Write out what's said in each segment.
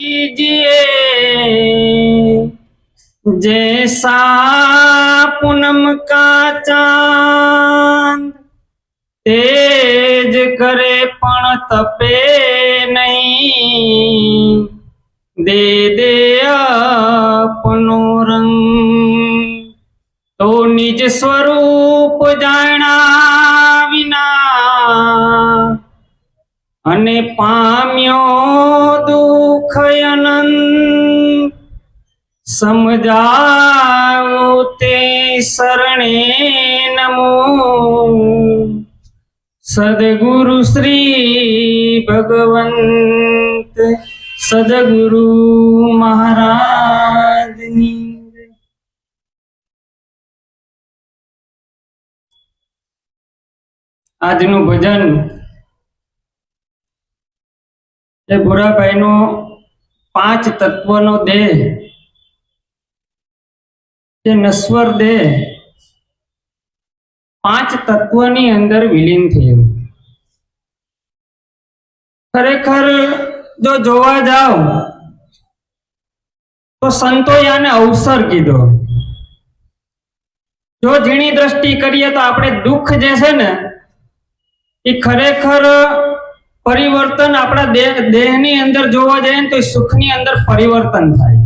कीजिए जैसा पूनम का चांद તેજ કરે પણ તપે નહીં દે દે આપનો રંગ તો નિજ સ્વરૂપ જાણ્યા વિના અને પામ્યો દુઃખ અનંત સમજાવો તે શરણે નમો. સદગુરુ શ્રી ભગવંત સદગુરુ મહારાજની આજનું ભજન એ ભૂરાભાઈનો પાંચ તત્વનો દેહ. જે નશ્વર દેહ. પાંચ તત્વની અંદર વિલીન થયું. ખરેખર જો જોવા જાવ, તો સંતોએ આને અવસર કીધો. જો ઝીણી દ્રષ્ટિ કરીએ તો આપણે દુઃખ જે છે ને, એ ખરેખર પરિવર્તન આપણા દેહ દેહની અંદર જોવા જઈએ ને તો સુખની અંદર પરિવર્તન થાય.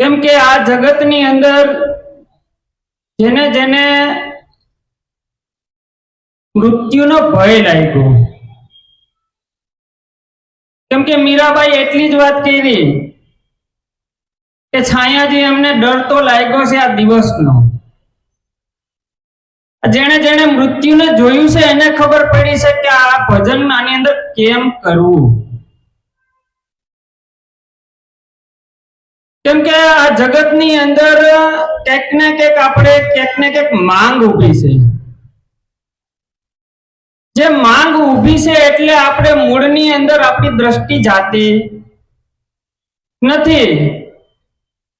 કેમ કે આ જગતની અંદર જેને જેને મૃત્યુનો ભય લાગ્યો. કેમ કે મીરાબાઈ એટલી જ વાત કરી કે છાયાજી એમને ડર તો લાગ્યો છે આ દિવસનો. જેણે જેણે મૃત્યુને જોયું છે, એને ખબર પડી છે કે આ ભજન આની અંદર કેમ કરવું? કેમ કે આ જગતની અંદર ક્યાંક ને ક્યાંક આપણે ક્યાંક ને ક્યાંક માંગ ઊભી છે. જે માંગ ઊભી છે એટલે આપણે મૂળની અંદર આપણી દ્રષ્ટિ જાતી નથી.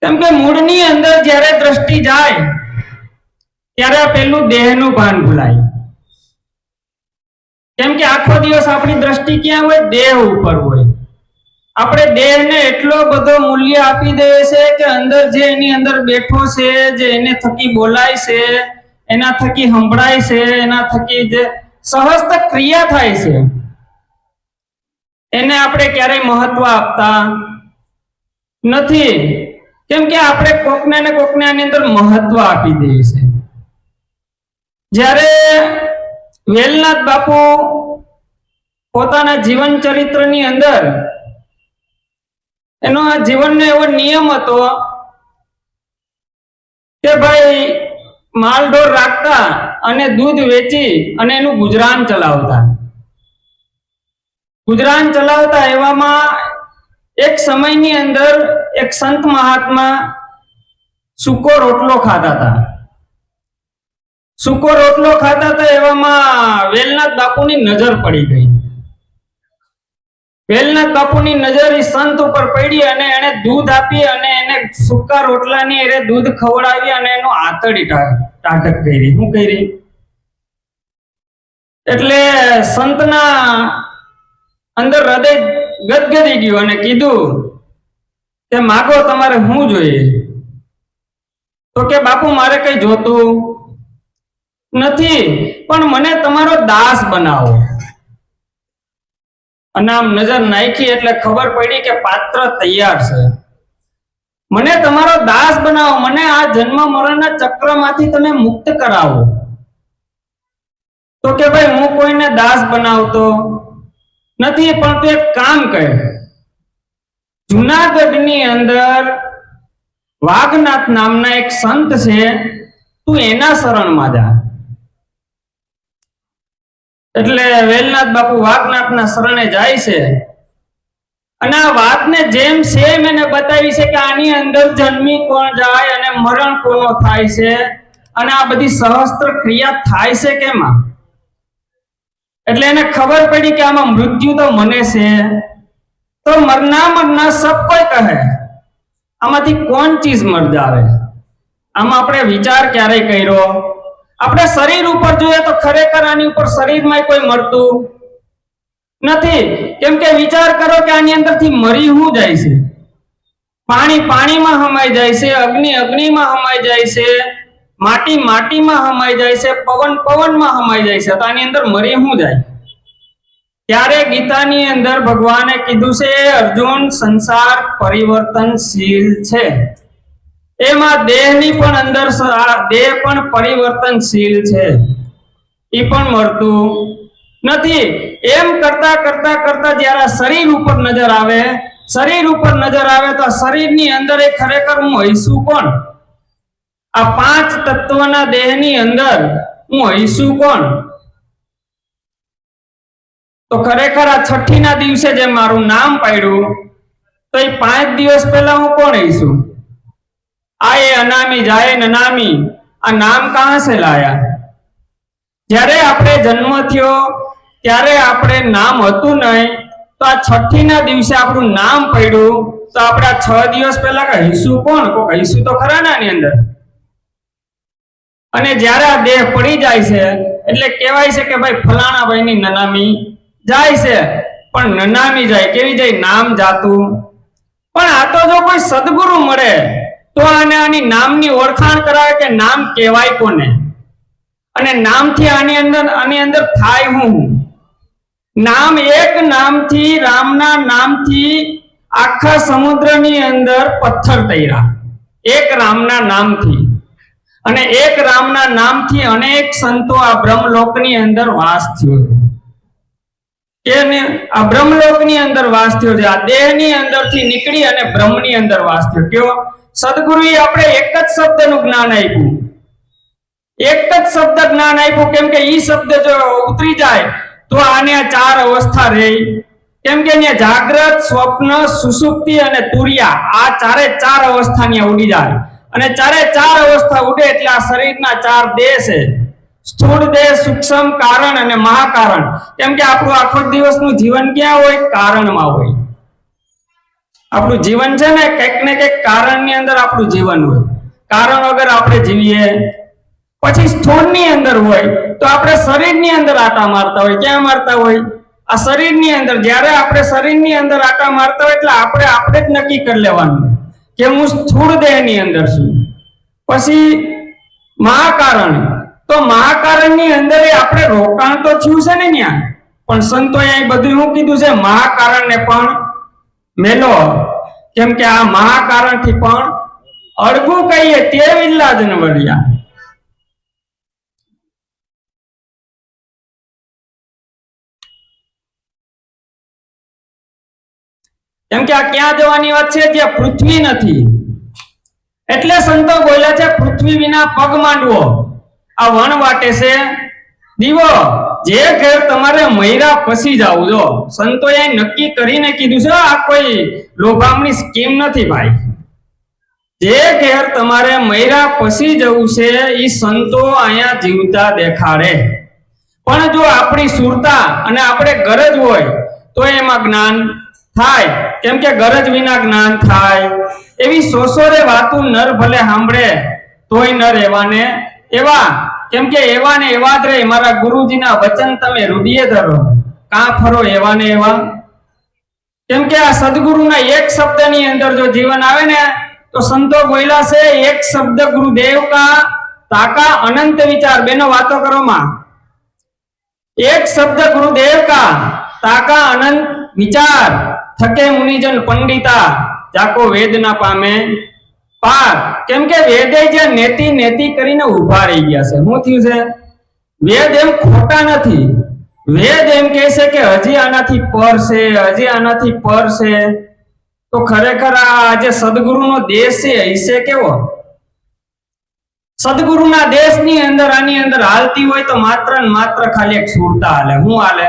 કેમ કે મૂળની અંદર જ્યારે દ્રષ્ટિ જાય ત્યારે પેલું દેહનું ભાન ભૂલાય. કેમ કે આખો દિવસ આપણી દ્રષ્ટિ ક્યાં હોય? દેહ ઉપર હોય. આપણે દેહને એટલો બધો મૂલ્ય આપી દઈએ છે કે અંદર જે એની અંદર બેઠો છે, જે એને થકી બોલાય છે, એના થકી સંભળાય છે, એના થકી જે સહસ્ત ક્રિયા થાય છે. એને આપણે ક્યારેય મહત્વ આપતા નથી. કેમ કે આપણે કોકને ને કોકને આની અંદર મહત્વ આપી દઈએ છે. જ્યારે વેલનાથ બાપુ પોતાના જીવન ચરિત્રની અંદર એનો આ જીવનનો એવો નિયમ હતો કે ભાઈ માલઢોર રાખતા અને દૂધ વેચી અને એનું ગુજરાન ચલાવતા. ગુજરાન ચલાવતા એવામાં એક સમયની અંદર એક સંત મહાત્મા સૂકો રોટલો ખાતા હતા. સૂકો રોટલો ખાતા હતા એવામાં વેલનાથ બાપુની નજર પડી ગઈ. વેલનાથ બાપુની નજર એ સંત ઉપર પડી અને એને દૂધ આપી અને એને સૂકા રોટલાની એને દૂધ ખવડાવી અને એનો આતડી ટાટક કરી. શું કરી? એટલે સંતના અંદર હૃદય ગદગદી ગયું અને કીધું કે માગો તમારે શું જોઈએ? તો કે બાપુ મારે કઈ જોતું? નથી. પણ મને તમારો દાસ બનાવો. અને આમ નજર નાખી એટલે ખબર પડી કે પાત્ર તૈયાર છે. મને તમારો દાસ બનાવો. મને આ જન્મ મરણના ચક્રમાંથી તમે મુક્ત કરાવો. તો કે ભાઈ, હું કોઈને દાસ બનાવતો નથી, પણ તું એક કામ કર. જુનાગઢની અંદર વાઘનાથ નામના એક સંત છે. તું એના શરણમાં જા. એટલે વેલનાથ બાપુ વાઘનાથના શરણે જાય છે. અને આ વાતને જેમ સેમ એને બતાવી છે કે આની અંદર જન્મી કોણ જાય અને મરણ કોનો થાય છે અને આ બધી સહસ્ત્ર ક્રિયા થાય છે કેમાં? એટલે એને ખબર પડી કે આમાં મૃત્યુ તો મને છે. તો મરના મરના સબ કોઈ કહે, આમાંથી કોણ ચીજ મર જાવે આમાં આપણે વિચાર ક્યારેય કર્યો? આપણે શરીર ઉપર જોઈએ તો ખરેખર આની ઉપર શરીરમાં કોઈ મળતું નથી. કેમ કે વિચાર કરો કે આની અંદરથી મરી શું જાય છે? પાણી પાણીમાં હમાઈ જાય છે, અગ્નિ અગ્નિમાં હમાઈ જાય છે, માટી માટીમાં હમાઈ જાય છે, પવન પવનમાં હમાઈ જાય છે, તો આની અંદર મરી શું જાય? ત્યારે ગીતાની અંદર ભગવાને કીધું છે, અર્જુન સંસાર પરિવર્તનશીલ છે. એમાં દેહની પણ અંદર દેહ પણ પરિવર્તનશીલ છે. એ પણ મળતું નથી. એમ કરતા કરતા કરતા જ્યારે શરીર ઉપર નજર આવે, શરીર ઉપર નજર આવે તો શરીરની અંદર એ ખરેખર હું હઈશું કોણ? આ પાંચ તત્વના દેહની અંદર હું હઈશું કોણ? તો ખરેખર આ છઠ્ઠીના દિવસે જે મારું નામ પાડ્યું, તો એ પાંચ દિવસ પહેલા હું કોણ હઈશું आए અનામી, જાય નનામી. આ નામ કાં સે લાયા? જ્યારે આપણે જન્મ થયો, ત્યારે આપણે નામ હતું નહીં, તો આ છઠ્ઠી ના દિવસે આપણું નામ પડ્યું, તો આપણા છ દિવસ પહેલા કહીશું કોણ? કો કહીશું તો ખરા ના ની અંદર? અને જ્યારે આ દેહ પડી જાય છે, એટલે કહેવાય છે કે ભાઈ ફલાણા ભાઈની નનામી જાય છે. પણ નનામી જાય, કેવી જાય? નામ જાતું. પણ આ તો જો કોઈ સદગુરુ મળે તો આને આની નામની ઓળખાણ કરાવે કે નામ કહેવાય કોને? અને નામથી આની અંદર આની અંદર થાય હું? નામ એક નામથી, રામના નામથી આખા સમુદ્રની અંદર પથ્થર તૈરા એક રામના નામથી. અને એક રામના નામથી અનેક સંતો આ બ્રહ્મલોકની અંદર વાસ થયો એને આ બ્રહ્મલોકની અંદર વાસ થયો છે. આ દેહની અંદરથી નીકળી અને બ્રહ્મની અંદર વાસ થયો. કયો સદગુરુએ આપણે એક જ શબ્દનું જ્ઞાન આપ્યું. એક જ શબ્દ જ્ઞાન આપ્યું. કેમ કે ઈ શબ્દ જો ઉતરી જાય, તો આને આ ચાર અવસ્થા રહે. કેમ કે અહીંયા જાગ્રત, સ્વપ્ન, સુસુપ્તિ અને તુરિયા, આ ચારે ચાર અવસ્થાની ઉડી જાય. અને ચારે ચાર અવસ્થા ઉડે એટલે આ શરીરના ચાર દેહ છે. સ્થૂળ દેહ, સૂક્ષ્મ કારણ અને મહાકારણ. કેમ કે આપણું આખો દિવસનું જીવન ક્યાં હોય? કારણમાં હોય. આપણું જીવન છે ને કંઈક ને કંઈક કારણની અંદર આપણું જીવન હોય. કારણ વગર આપણે જીવીએ. પછી સ્થૂળની અંદર હોય તો આપણે શરીરની અંદર આટા મારતા હોય. ક્યાં મારતા હોય? આ શરીરની અંદર. જ્યારે આપણે શરીરની અંદર આટા મારતા હોય એટલે આપણે આપણે જ નક્કી કરી લેવાનું કે હું સ્થૂળ દેહની અંદર છું. પછી મહાકારણ. તો મહાકારણની અંદર આપણે રોકાણ તો થયું છે ને ત્યાં પણ સંતોએ અહીંયા બધું શું કીધું છે, મહાકારણને પણ મેલો, કેમ કે આ મહાકારણથી પણ અડગું કહીએ તે વિલ્લા જ ન કેમ કે આ ક્યાં જવાની વાત છે? જે પૃથ્વી નથી. એટલે સંતો બોલ્યા છે, પૃથ્વી વિના પગ માંડવો. આ વણ વાટે છે. દીવો. જે ઘેર તમારે મૈરા પસી જાવ જો, સંતોએ નક્કી કરીને કીધું છે, આ કોઈ લોભામણી સ્કીમ નથી ભાઈ. જે ઘેર તમારે મૈરા પસી જવું છે એ સંતો અહીંયા જીવતા દેખાડે. પણ જો આપણી સુરતા અને આપણે ગરજ હોય, તો એમાં જ્ઞાન થાય. કેમ કે ગરજ વિના જ્ઞાન થાય. એવી સોસોરે વાતું નર ભલે સાંભળે, તોય નર એવાને એવા કેમ કે એવા ને એવા જ રહે મારા ગુરુજીના વચન તમે રૂઢિએ ધરો. કાં ફરો એવા ને એવા? કેમ કે આ સદગુરુના એક શબ્દની અંદર જો જીવન આવે ને, તો સંતો ગોયલા છે એક શબ્દ ગુરુદેવ કા તાકા અનંત વિચાર. બેનો વાતો કરોમાં એક શબ્દ ગુરુદેવ કા તાકા અનંત વિચાર. થકે મુનિજન પંડિતા. જાકો વેદના પામે. પાર. કેમ કે વેદે જે નેતિ નેતિ કરીને ઊભા રહી ગયા છે. શું થયું છે? વેદ એમ ખોટા નથી. વેદ એમ કહે છે કે હજી આનાથી પર છે, હજી આનાથી પર છે. તો ખરેખર આ જે સદગુરુનો દેશ છે હશે કેવો? સદગુરુના દેશની અંદર, આની અંદર હાલતી હોય તો માત્ર ને માત્ર ખાલી એક સુરતા હાલે. હું હાલે?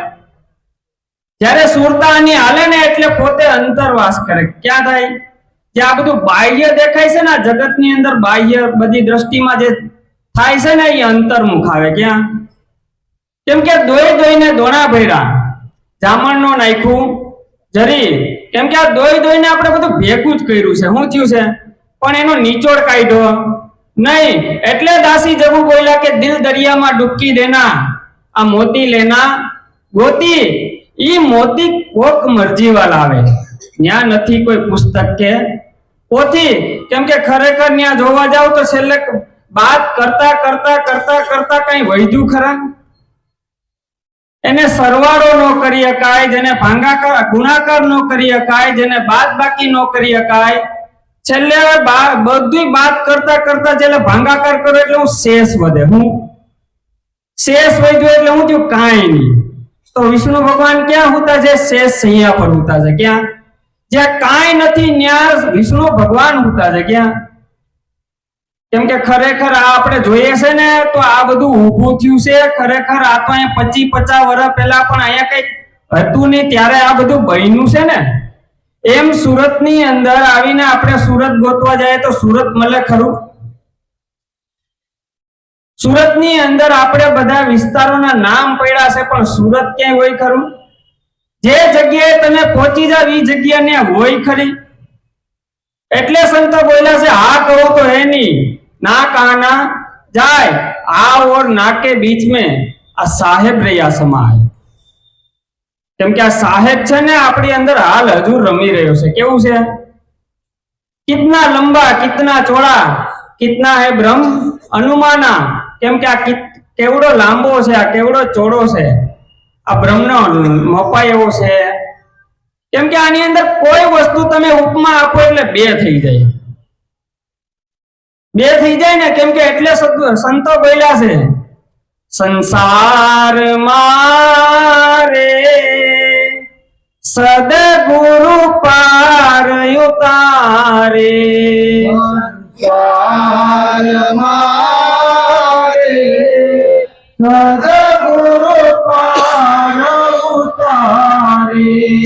જ્યારે સુરતા આની હાલે ને એટલે પોતે અંતરવાસ કરે. ક્યાં થાય? જે આ બધું બાહ્ય દેખાય છે ને જગતની અંદર બાહ્ય બધી દ્રષ્ટિમાં જે થાય છે ને, એ અંતર્મુખ આવે. ક્યાં? કેમ કે દોઈ દોઈને દોણા ભર્યા. જામણ નો નાખ્યું જરી. કેમ કે આ દોઈ દોઈને આપણે બધું ભેગું જ કર્યું છે. શું થયું છે? પણ એનો નીચોડ કાઢ્યો નહીં. એટલે દાસી જવું બોલ્યા કે દિલ દરિયામાં ડૂબકી દેના, આ મોતી લેના. ગોતી, ઈ મોતી કોક મરજી વાળા આવે. ત્યાં નથી કોઈ પુસ્તક કે પોથી કેમ કે ખરેખર ત્યાં જોવા જાવ તો છેલ્લે વાત કરતા કરતા કરતા કરતા કઈ વૈધું ખરા? એને સરવાળો ન કરી શકાય, જેને ભાંગાકાર, ગુણાકાર ન કરી શકાય, જેને બાદ બાકી ન કરી શકાય. છેલ્લે બા- બધુંય બાદ કરતા કરતા છેલ્લે ભાંગાકાર કરો એટલે હું શેષ વધે. હું શેષ વધ્યો એટલે હું થયું કાંઈ નહીં. તો વિષ્ણુ ભગવાન ક્યાં હોતા છે? શેષ સૈયા પર હોતા છે. ક્યાં? જ્યાં કાંઈ નથી, ત્યાં વિષ્ણુ ભગવાન ઉતા છે. ક્યાં? કેમ કે ખરેખર આ આપણે જોઈએ છે ને, તો આ બધું ઊભું થયું છે. ખરેખર આ તો અહીંયા પચી પચાસ વર્ષ પહેલા પણ અહીંયા કંઈક હતું નહીં, ત્યારે આ બધું બન્યું છે ને. એમ સુરતની અંદર આવીને આપણે સુરત ગોતવા જાય તો સુરત મળે ખરું? સુરતની અંદર આપણે બધા વિસ્તારોના નામ પડ્યા છે, પણ સુરત ક્યાંય હોય ખરું? જે જગ્યાએ તમે પહોંચી જાવ એ જગ્યા ને હોય ખરી. એટલે સંતો બોલ્યા છે, હા કહો તો હે નહીં. ના કાના જાય. આ ઓર ના કે બીચ में આ સાહેબ રહ્યા સમાય. કેમ કે આ સાહેબ છે ને આપણી અંદર હાલ હજુ રમી રહ્યો છે. કેવું છે? કિતના લંબા, કિતના ચોડા કિતના હે બ્રહ્મ અનુમાના. કેમ કે આ કેવડો લાંબો છે, આ કેવડો ચોડો છે? આ બ્રહ્મનો મપા એવો છે. કેમ કે આની અંદર કોઈ વસ્તુ તમે ઉપમા આપો એટલે બે થઈ જાય. બે થઈ જાય ને કેમ કે એટલે સંતો બોલ્યા છે. સંસાર મારે સદગુરુ પાર ઉતારે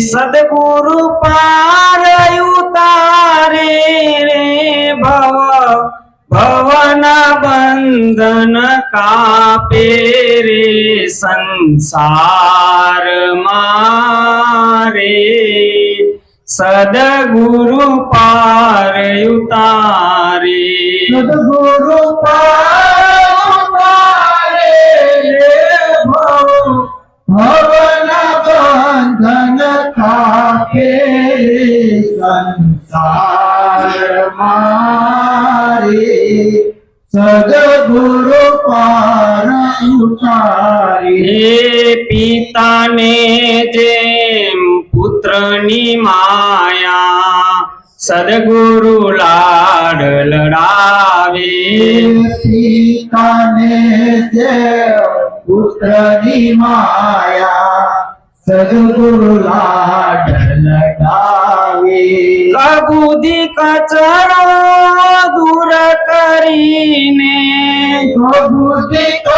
સદગુરુ પાર ઉતારે રે ભવ ભવના બંધન કાપે રે સંસાર મારે સદગુરુ પાર ઉતારે સદગુરુ પારે ભવન બંધન ખાકે સંસાર મારે સદગુરુ પાર ઉતારી પિતાને જેમ પુત્રની માયા, સદગુરુ લાડ લડાવે. સીતાને જે પુત્રની માયા સદગુરુ લાડ લગાવી કબૂદી કચરો દૂર કરીને બુદ્ધિ તો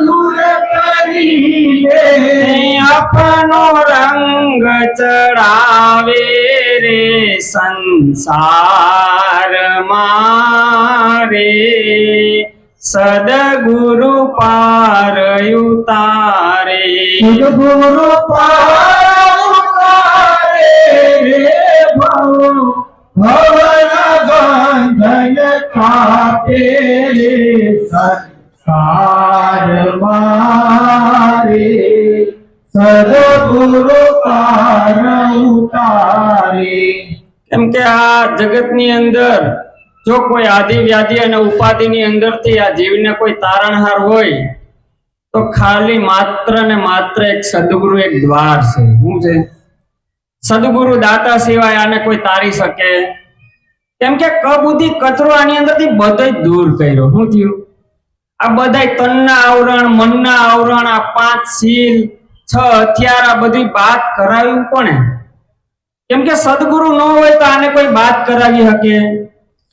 દૂર કરીને આપનો રંગ ચડાવે રે સંસાર મારે સદગુરુ પાર ઉતારે સદગુરુ પારે રે ભવ ભવન બંધન કાપે રે સંસાર મારે સદગુરુ પાર ઉતારે કેમ કે આ જગતની અંદર જો કોઈ આદિ વ્યાધિ અને ઉપાધિની અંદરથી આ જીવને કોઈ તારણહાર હોય, તો ખાલી માત્ર ને માત્ર એક સદગુરુ એક દ્વાર છે. શું છે? સદગુરુ દાતા સિવાય આને કોઈ તારી શકે? કેમ કે કબુદ્ધિ કચરો આની અંદરથી બધે દૂર કર્યો. શું થયું? આ બધાય તનના આવરણ, મનના આવરણ, આ પાંચ શીલ, છ હથિયાર, આ બધી વાત કરાવ્યું પણ કેમ કે સદગુરુ ન હોય તો આને કોઈ વાત કરાવી શકે?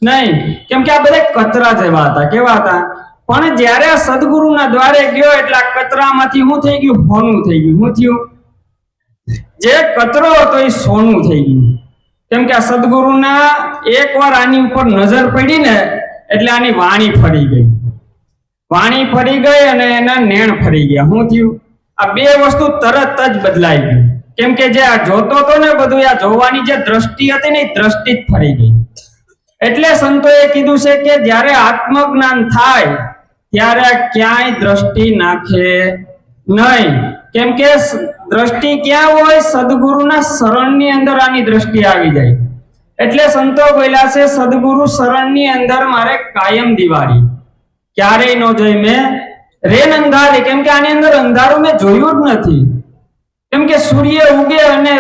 નહીં. કેમ કે આ બધા કચરા જેવા હતા. કેવા હતા? પણ જ્યારે આ સદગુરુના દ્વારે ગયો એટલે આ કચરામાંથી શું થઈ ગયું? હોનું થઈ ગયું. શું થયું? જે કચરો હતો એ સોનું થઈ ગયું. કેમ કે આ સદગુરુના એકવાર આની ઉપર નજર પડી ને એટલે આની વાણી ફરી ગઈ. વાણી ફરી ગઈ અને એના નેણ ફરી ગયા. શું થયું? આ બે વસ્તુ તરત જ બદલાઈ ગઈ. કેમ કે જે આ જોતો હતો ને બધું આ જોવાની જે દ્રષ્ટિ હતી ને એ દ્રષ્ટિ જ ફરી ગઈ. એટલે સંતોએ કીધું છે કે જ્યારે આત્મજ્ઞાન થાય, ત્યારે ક્યાંય દ્રષ્ટિ નાખે નહીં. કેમ કે દ્રષ્ટિ ક્યાં હોય? સદગુરુના શરણની અંદર આની દ્રષ્ટિ આવી જાય. એટલે સંતો બોલ્યા છે, સદગુરુ શરણની અંદર મારે કાયમ દિવાળી. ક્યારેય ન જોઈ મેં રેન અંધારી. કેમ કે આની અંદર અંધારું મેં જોયું જ નથી. કેમ કે સૂર્ય ઉગે અને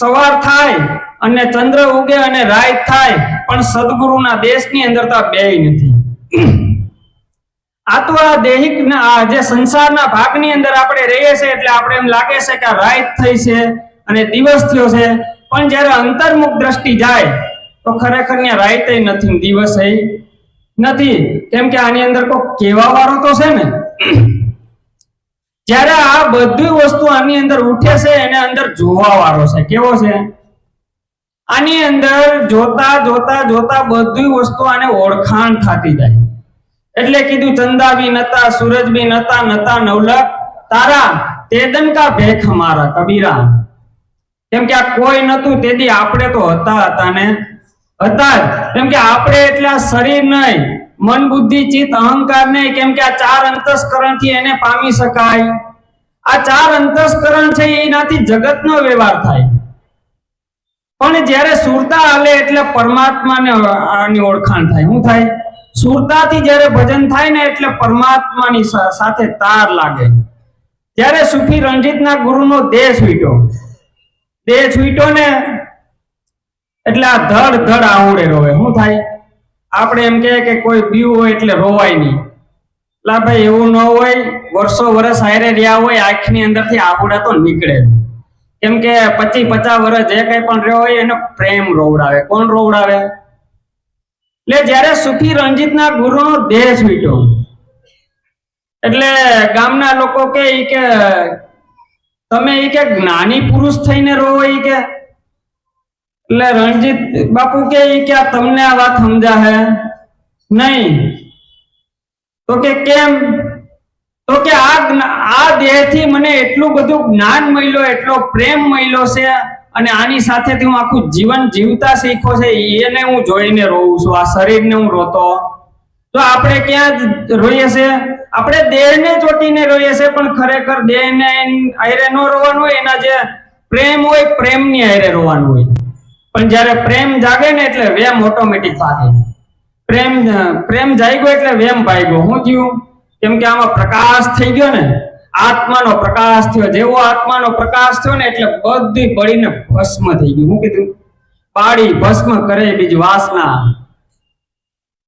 સવાર થાય અને ચંદ્ર ઉગે અને રાત થાય, પણ સદગુરુના દેશની અંદર તો બે નથી. આ તો આ દૈહિક જે સંસારના ભાગની અંદર આપણે રહીએ છીએ, એટલે આપણે એમ લાગે છે કે રાય થઈ છે અને દિવસ થયો છે. પણ જ્યારે અંતર્મુખ દ્રષ્ટિ જાય, તો ખરેખર ત્યાં રાતે નથી, દિવસ નથી. કેમ કે આની અંદર કોઈ કેવા વાળો તો છે ને. જ્યારે આ બધી વસ્તુ આની અંદર ઉઠે છે, એને અંદર જોવા વાળો છે. કેવો છે? આની અંદર જોતા જોતા જોતા બધી વસ્તુ આને ઓળખાણ થતી જાય. એટલે કીધું, ચંદા બી નતા, સૂરજ બી નતા નતા નવલક, તારા તેદન કા ભેખ મારા કબીરા. કેમ કે આ કોઈ નતું, તેથી આપણે તો હતા હતા ને હતા કેમ કે આપણે એટલે શરીર નહીં, મન બુદ્ધિ, ચિત્ત, અહંકાર નહીં, કેમ કે આ ચાર અંતસ્કરણથી એને પામી શકાય. આ ચાર અંતસ્કરણ છે એનાથી જગતનો વ્યવહાર થાય. પણ જ્યારે સુરતા હાલે એટલે પરમાત્માને આની ઓળખાણ થાય. શું થાય? સુરતાથી જ્યારે ભજન થાય ને એટલે પરમાત્માની સાથે તાર લાગે. ત્યારે સુફી રણજીતના ગુરુનો દેહ છૂટ્યો. દેહ છૂટ્યો ને એટલે આ ધડ ધડ આવડે રોવે. શું થાય? આપણે એમ કહે કે કોઈ પીવું હોય એટલે રોવાય નહીં. લા ભાઈ, એવું ન હોય. વર્ષો વર્ષ હારે રહ્યા હોય, આંખની અંદરથી આવડે તો નીકળે. કેમ કે પચીસ પચાસ વર્ષ જે કઈ પણ રહ્યો હોય એનો પ્રેમ રોવડાવે. કોણ રોવડાવે? એટલે જ્યારે સુખી રંજીતના ગુરુનો દેહ છૂટ્યો. એટલે ગામના લોકો કે ઈ કે, તમે ઈ કે જ્ઞાની પુરુષ થઈને રોવો ઈ કે. એટલે રણજીત બાપુ કે ઈ કે તમને આ વાત સમજા હે નહીં. તો કે, કેમ? તો કે આ આ દેહથી મને એટલું બધું જ્ઞાન મળ્યો, એટલો પ્રેમ મળ્યો છે, અને આની સાથેથી હું આખું જીવન જીવતા શીખો છે, એને હું જોઈને રોઉં છું, આ શરીરને હું રોતો. તો આપણે ક્યાં રોઈએ છે? આપણે દેહને ચોટીને રોઈએ છે, પણ ખરેખર દેહને આયરે ન રોવાનું હોય, એના જે પ્રેમ હોય, પ્રેમની આયરે રોવાનું હોય. પણ જ્યારે પ્રેમ જાગે ને એટલે વેમ ઓટોમેટિક ભાગે. પ્રેમ પ્રેમ જાગ્યો એટલે વેમ ભાગ્યો. હું થયું કેમ કે આમાં પ્રકાશ થઈ ગયો ને, આત્માનો પ્રકાશ થયો. જેવો આત્માનો પ્રકાશ થયો ને એટલે બધી બળીને ભસ્મ થઈ ગયું. હું કીધું પાડી ભસ્મ કરે બીજી વાસના.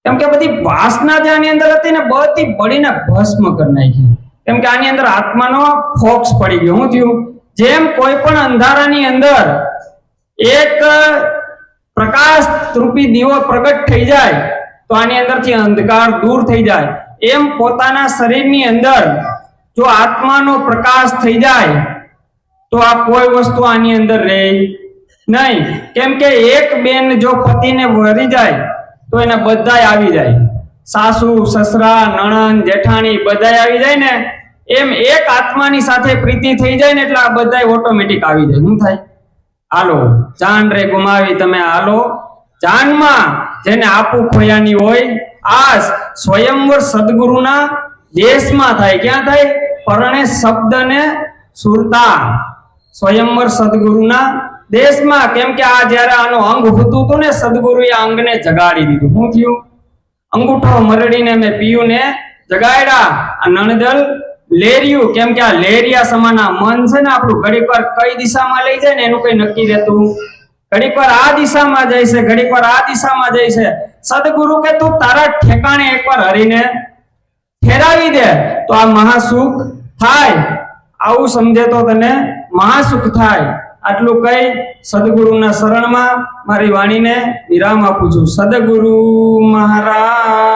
કેમ કે બધી વાસના જે આની અંદર હતી ને, બધી બળીને ભસ્મ કરી નાખી. કેમ કે આની અંદર આત્માનો ફોક્સ પડી ગયો. હું થયું, જેમ કોઈ પણ અંધારાની અંદર એક પ્રકાશ રૂપી દીવો પ્રગટ થઈ જાય, તો આની અંદરથી અંધકાર દૂર થઈ જાય. એમ પોતાના શરીરની અંદર જો આત્માનો પ્રકાશ થઈ જાય, તો આ કોઈ વસ્તુ આની અંદર રહે નહીં. કેમ કે એક બેન જો પતિને વરી જાય, તો એને બધાય આવી જાય. સાસુ, સસરા, નણંદ, જેઠાણી બધાય આવી જાય ને, એમ એક આત્માની સાથે પ્રીતિ થઈ જાય ને એટલે આ બધાય ઓટોમેટિક આવી જાય. શું થાય? હાલો, જાન રે ગુમાવી તમે હાલો. જાનમાં જેને આપું ખોયાની હોય આ સ્વયંવર સદગુરુના દેશમાં થાય. ક્યાં થાય? પરણે શબ્દને સુરતા. સ્વયંવર સદગુરુના દેશમાં. કેમ કે આ જ્યારે આનો અંગ હતું હતું ને અંગ અંગને જગાડી દીધું. શું થયું? અંગૂઠો મરડીને મેં પીયું ને જગાડ્યા. આ નણદલ લેરિયું. કેમ કે આ લેરિયા સમાના મન છે ને, આપણું ઘડીક વાર કઈ દિશામાં લઈ જાય ને, એનું કઈ નક્કી રહેતું. ઘડીક વાર આ દિશામાં જાય છે, ઘડીક વાર આ દિશામાં જાય છે. સદગુરુ કે તું તારા ઠેકાણે એકવાર હરીને ઠેરાવી દે તો આ મહાસુખ થાય. આવું સમજે તો તને મહાસુખ થાય. આટલું કહી સદગુરુના શરણમાં મારી વાણીને વિરામ આપું છું. સદગુરુ મહારાજ.